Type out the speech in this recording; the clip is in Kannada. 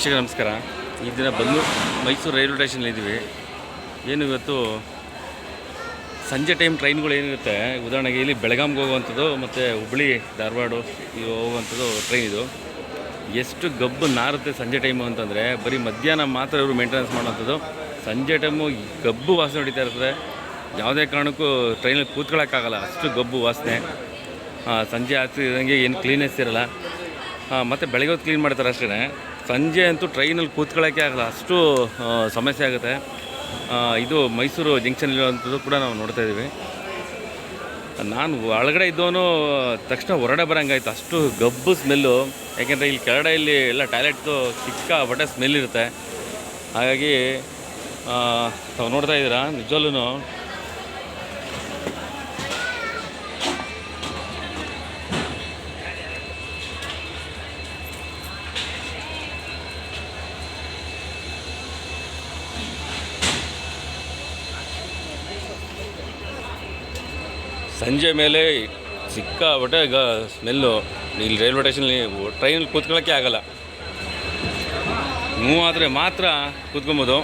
ವೀಕ್ಷಕ ನಮಸ್ಕಾರ. ಈ ದಿನ ಬಂದು ಮೈಸೂರು ರೈಲ್ವೆ ಸ್ಟೇಷನಲ್ಲಿದ್ದೀವಿ ಏನು ಇವತ್ತು ಸಂಜೆ ಟೈಮ್ ಟ್ರೈನ್ಗಳು ಏನಿರುತ್ತೆ, ಉದಾಹರಣೆಗೆ ಇಲ್ಲಿ ಬೆಳಗಾಮ್ಗೆ ಹೋಗುವಂಥದ್ದು ಮತ್ತು ಹುಬ್ಳಿ, ಧಾರವಾಡ ಹೋಗುವಂಥದ್ದು ಟ್ರೈನ್ ಇದು. ಎಷ್ಟು ಗಬ್ಬು ನಾರುತ್ತೆ ಸಂಜೆ ಟೈಮು ಅಂತಂದರೆ, ಬರೀ ಮಧ್ಯಾಹ್ನ ಮಾತ್ರ ಇವರು ಮೇಂಟೆನೆನ್ಸ್ ಮಾಡುವಂಥದ್ದು. ಸಂಜೆ ಟೈಮು ಗಬ್ಬು ವಾಸನೆ ಹೊಡಿತಾ ಇರ್ತದೆ. ಯಾವುದೇ ಕಾರಣಕ್ಕೂ ಟ್ರೈನಲ್ಲಿ ಕೂತ್ಕೊಳ್ಳೋಕ್ಕಾಗಲ್ಲ ಅಷ್ಟು ಗಬ್ಬು ವಾಸನೆ. ಸಂಜೆ ಆಗ್ತಿದ್ದಂಗೆ ಏನು ಕ್ಲೀನೆಸ್ ಇರಲ್ಲ. ಮತ್ತು ಬೆಳಗ್ಗೆ ಹೊತ್ತು ಕ್ಲೀನ್ ಮಾಡ್ತಾರೆ ಅಷ್ಟೇ ಸಂಜೆ ಅಂತೂ ಟ್ರೈನಲ್ಲಿ ಕೂತ್ಕೊಳ್ಳೋಕ್ಕೆ ಆಗಲ್ಲ, ಅಷ್ಟು ಸಮಸ್ಯೆ ಆಗುತ್ತೆ. ಇದು ಮೈಸೂರು ಜಂಕ್ಷನಲ್ಲಿರುವಂಥದ್ದು ಕೂಡ ನಾವು ನೋಡ್ತಾ ಇದ್ದೀವಿ. ನಾನು ಒಳಗಡೆ ಇದ್ದವನು, ತಕ್ಷಣ ಹೊರಡೆ ಬರೋಂಗಾಯ್ತು. ಅಷ್ಟು ಗಬ್ಬು ಸ್ಮೆಲ್ಲು ಯಾಕೆಂದರೆ ಇಲ್ಲಿ ಕೆಳಗಡೆ ಇಲ್ಲಿ ಎಲ್ಲ ಟಾಯ್ಲೆಟ್ದು ಚಿಕ್ಕ ಬಟ್ಟೆ ಸ್ಮೆಲ್ ಇರುತ್ತೆ. ಹಾಗಾಗಿ ತಾವು ನೋಡ್ತಾ ಇದ್ದೀರಾ? ನಿಜವಲ್ಲೂ ಸಂಜೆ ಮೇಲೆ ಸಿಕ್ಕಾಪಟ್ಟೆ ಈಗ ಸ್ಮೆಲ್ಲು. ಇಲ್ಲಿ ರೈಲ್ವೆ ಸ್ಟೇಷನಲ್ಲಿ ಟ್ರೈನಲ್ಲಿ ಕೂತ್ಕೊಳ್ಳೋಕ್ಕೆ ಆಗಲ್ಲ. ಮೂವಾದರೆ ಮಾತ್ರ ಕೂತ್ಕೊಬೋದು.